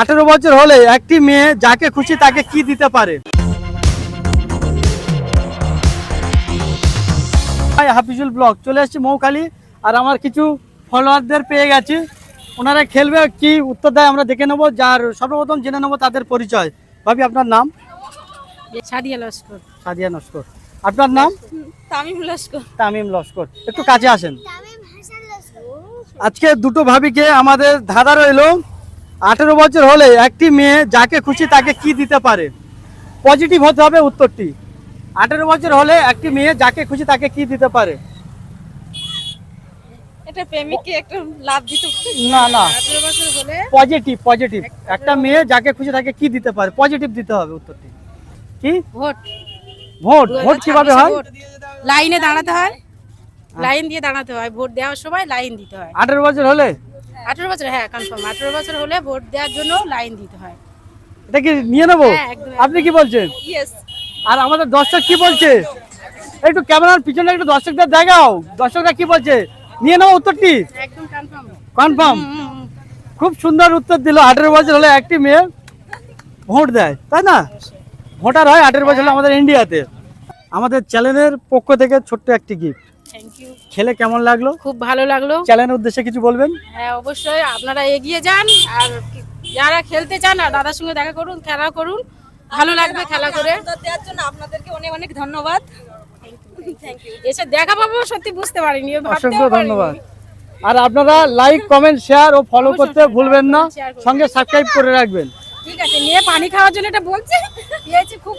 আঠেরো বছর হলে একটি মেয়ে যাকে খুশি তাকে কি দিতে পারে? হাফিজুল ব্লগ চলে এসেছি মৌখালি আর আমার কিছু ফলোয়ারদের পেয়ে গেছি। ওনারা খেলবে কি উত্তর দেয় আমরা দেখে নেব যার সর্বপ্রথম জেনে নেব তাদের পরিচয়। ভাবি আপনার নাম? সাদিয়া লস্কর। সাদিয়া নস্কর আপনার নাম? তামিম লস্কর। তামিম লস্কর। একটু কাছে আসেন। আজকে দুটো ভাবিকে আমাদের ধাঁধা রইল। আঠেরো বছর হলে একটি মেয়ে যাকে খুশি তাকে কি দিতে পারে? পজিটিভ হতে হবে উত্তরটি। আঠেরো বছর হলে একটি মেয়ে যাকে খুশি তাকে কি দিতে পারে? এটা প্রেমিককে একটা লাভ দিতে না না। পজিটিভ পজিটিভ একটা মেয়ে যাকে খুশি তাকে কি দিতে পারে? পজিটিভ দিতে হবে উত্তরটি। কি? ভোট। ভোট। ভোট কীভাবে হয়। লাইনে দাঁড়াতে হয়। লাইন দিয়ে দাঁড়াতে হয়। ভোট দেওয়ার সময় লাইন দিতে হয়। আঠেরো বছর হলে আঠারো বছর হ্যাঁ কনফার্ম আঠারো বছর হলে ভোট দেওয়ার জন্য লাইন দিতে হয়। এটা কি নিয়ে নেব? হ্যাঁ, আপনি কি বলছেন? আর আমাদের দর্শক কি বলছে? একটু ক্যামেরার পিছনে একটু দর্শকদের দেখাও। দর্শকরা কি বলছে? নিয়ে নাও উত্তরটি। কনফার্ম খুব সুন্দর উত্তর দিল। আঠেরো বছর হলে একটি মেয়ে ভোট দেয় তাই না? ভোটার হয় আঠেরো বছর হলে আমাদের ইন্ডিয়াতে আমাদের চ্যানেলের পক্ষ থেকে ছোট্ট একটি গিফট থ্যাংক ইউ খেলে কেমন লাগল? খুব ভালো লাগল। চ্যানেলের উদ্দেশ্যে কিছু বলবেন? হ্যাঁ অবশ্যই। আপনারা এগিয়ে যান আর যারা খেলতে চান আর দাদার সঙ্গে দেখা করুন খেলা করুন ভালো লাগবে খেলা করে। দেওয়ার জন্য আপনাদেরকে অনেক অনেক ধন্যবাদ। এসে দেখা পাবো সত্যি বুঝতে পারিনি অসংখ্য ধন্যবাদ। আর আপনারা লাইক কমেন্ট শেয়ার ও ফলো করতে ভুলবেন না। সঙ্গে সাবস্ক্রাইব করে রাখবেন। ঠিক আছে নিয়ে পানি খাওয়ার জন্য এটা বলছে। খুব